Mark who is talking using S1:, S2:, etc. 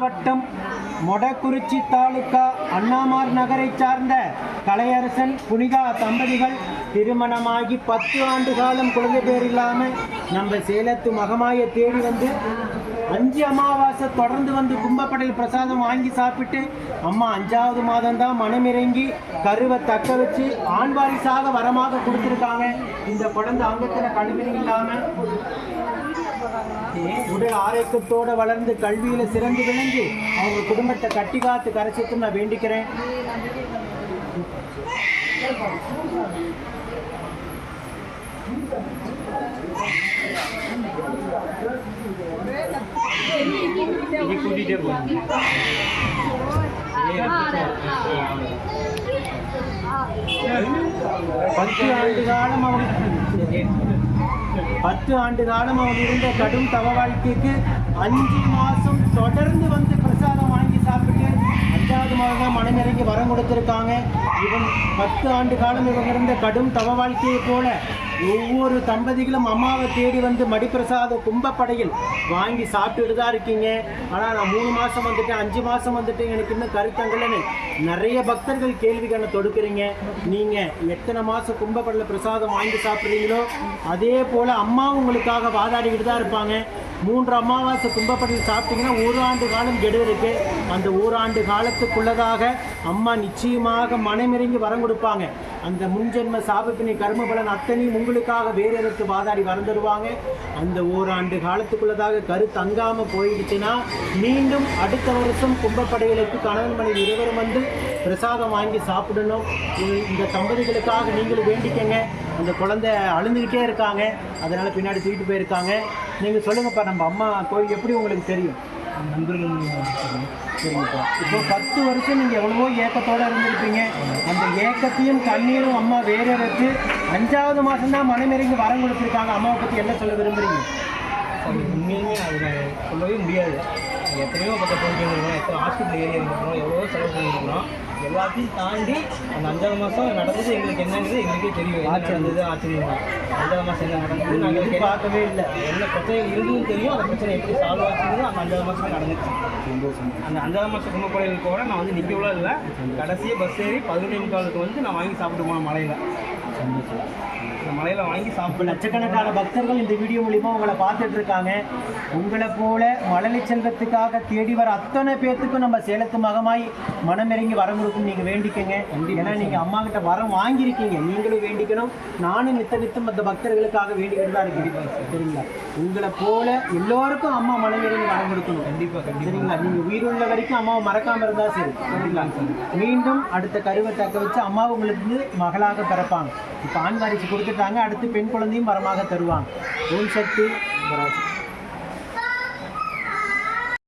S1: மாவட்டம் மொடக்குறிச்சி தாலுகா அண்ணாமார் நகரை சார்ந்த கலையரசன் புனிதா தம்பதிகள் திருமணமாகி பத்து ஆண்டு காலம் குழந்தை பேர் இல்லாமல் நம்ம சேலத்து மகமாயை தேடி வந்து அஞ்சு அமாவாசை தொடர்ந்து வந்து கும்பப்படையில் பிரசாதம் வாங்கி சாப்பிட்டு அம்மா அஞ்சாவது மாதம் தான் மனமிறங்கி கருவை தக்க வச்சு ஆண் வாரிசாக வரமாக கொடுத்துருக்காங்க. இந்த குழந்தை அங்கத்தில் கழிவு இல்லாமல் உடல் ஆரோக்கியத்தோட வளர்ந்து கல்வியில சிறந்து விளங்கி அவங்க குடும்பத்தை கட்டி காத்து கரைச்சிட்டு நான் வேண்டிக்கிறேன்.
S2: இனி கூட்டிகிட்டே போகணும்
S1: பத்து ஆண்டு காலம் அவன் பத்து ஆண்டு காலம் அவன் இருந்த கடும் தவ வாழ்க்கைக்கு அஞ்சு மாசம் தொடர்ந்து வந்து பிரசாதம் வாங்கி சாப்பிட்டு அஞ்சாவது மாதம் மனமிறங்கி வரம் கொடுத்துருக்காங்க இவன் பத்து ஆண்டு காலம் இவங்க இருந்த கடும் தவ வாழ்க்கையை போல ஒவ்வொரு தம்பதிகளும் அம்மாவை தேடி வந்து மடிப்பிரசாத கும்பப்படையில் வாங்கி சாப்பிட்டுட்டு தான் இருக்கீங்க. ஆனால் நான் மூணு மாதம் வந்துட்டேன் அஞ்சு மாதம் வந்துட்டேன். எனக்கு இன்னும் கருத்தங்கள்னு நிறைய பக்தர்கள் கேள்விகளை தொடுக்கிறீங்க. நீங்கள் எத்தனை மாதம் கும்பப்படையில் பிரசாதம் வாங்கி சாப்பிட்றீங்களோ அதே போல் அம்மா உங்களுக்காக வாதாடிக்கிட்டு தான் இருப்பாங்க. மூன்று அமாவாசை கும்பப்படையில் சாப்பிட்டீங்கன்னா ஓராண்டு காலம் கெடு இருக்குது அந்த ஓராண்டு காலத்துக்குள்ளதாக அம்மா நிச்சயமாக மனமிறங்கி வரம் கொடுப்பாங்க. அந்த முன்ஜென்ம சாபப்பினை கர்ம பலன் அத்தனையும் உங்களுக்காக வேறு எதற்கு வாதாடி வரம் தருவாங்க? அந்த ஓராண்டு காலத்துக்குள்ளதாக கரு தங்காமல் போயிடுச்சுன்னா மீண்டும் அடுத்த வருஷம் கும்பப்படைகளுக்கு கணவன் மனைவி இருவரும் வந்து பிரசாதம் வாங்கி சாப்பிடணும். இந்த தம்பதிகளுக்காக நீங்களும் வேண்டிக்கங்க. அந்த குழந்தை அழுந்துக்கிட்டே இருக்காங்க. அதனால் பின்னாடி தூக்கிட்டு போயிருக்காங்க. நீங்கள் சொல்லுங்கப்பா நம்ம அம்மா கோயில் எப்படி உங்களுக்கு தெரியும்?
S2: நண்பர்கள் தெரியும்.
S1: சரிங்கப்பா இப்போ பத்து வருஷம் நீங்கள் எவ்வளவோ ஏக்கத்தோடு இருந்திருப்பீங்க. அந்த ஏக்கத்தையும் கண்ணீரும் அம்மா வேற வச்சு அஞ்சாவது மாதம் தான் மனமிறங்கி வரம் கொடுத்துருக்காங்க. அம்மாவை பற்றி என்ன சொல்ல
S2: விரும்புகிறீங்க உண்மையுமே அது சொல்லவே முடியாது. எத்தனையோ பக்கம் போயிருக்கோம் எத்தனை ஹாஸ்பிட்டல் ஏறி இருக்கிறோம் எவ்வளோ செலவு பண்ணியிருக்கிறோம். எல்லாத்தையும் தாண்டி அந்த அஞ்சாவது மாதம் நடந்தது எங்களுக்கு என்னங்கிறது எங்களுக்கே தெரியும். என்ன நடந்தது ஆச்சரியம் தான். அஞ்சாவது மாதம் என்ன நடந்தது நாங்கள்
S1: பார்க்கவே இல்லை.
S2: என்ன பிரச்சனை இருந்ததும் தெரியும். அந்த பிரச்சனை எப்படி சால்வ் ஆச்சுங்கிறது அந்த அஞ்சாவது மாதம் நடந்துச்சு. அந்த அஞ்சாவது மாதம் கும்பக்கோயிலுக்கு கூட நான் வந்து நிற்கவே இல்லை. கடைசியாக பஸ் ஏறி பதினொன்று முக்காலுக்கு வந்து நான் வாங்கி சாப்பிட்டு போனேன் மலையில். அந்த மலையில் வாங்கி
S1: இப்போ
S2: சாப்பிடல
S1: லட்சக்கணக்கான பக்தர்கள் இந்த வீடியோ மூலிமா உங்களை பார்த்துட்டு இருக்காங்க. உங்களை போல மழலை செல்வத்துக்காக தேடி வர அத்தனை பேர்த்துக்கும் நம்ம சேலத்து மகமாய் மனமிறங்கி வரம் கொடுக்கும் நீங்க வேண்டிக்கங்க. ஏன்னா நீங்க அம்மா கிட்ட வரம் வாங்கியிருக்கீங்க. நீங்களும் வேண்டிக்கணும். நானும் நித்த நித்தம் அந்த பக்தர்களுக்காக வேண்டிக்கிட்டு தான் இருக்கேன் சரிங்களா? உங்களை போல எல்லோருக்கும் அம்மா மனமிறங்கி வரம் கொடுக்கணும்.
S2: கண்டிப்பாக
S1: சரிங்களா? நீங்க உயிருள்ள வரைக்கும் அம்மாவை மறக்காம இருந்தா சரி. சரிங்களா? மீண்டும் அடுத்த கருவை தக்க வச்சு அம்மா உங்களுக்கு மகளாக பிறப்பாங்க. இப்போ ஆண் வாரிசு கொடுத்துட்டாங்க அடுத்து பெண் குழந்தையும் வரமாக தருவாங்க. ஓம் சக்தி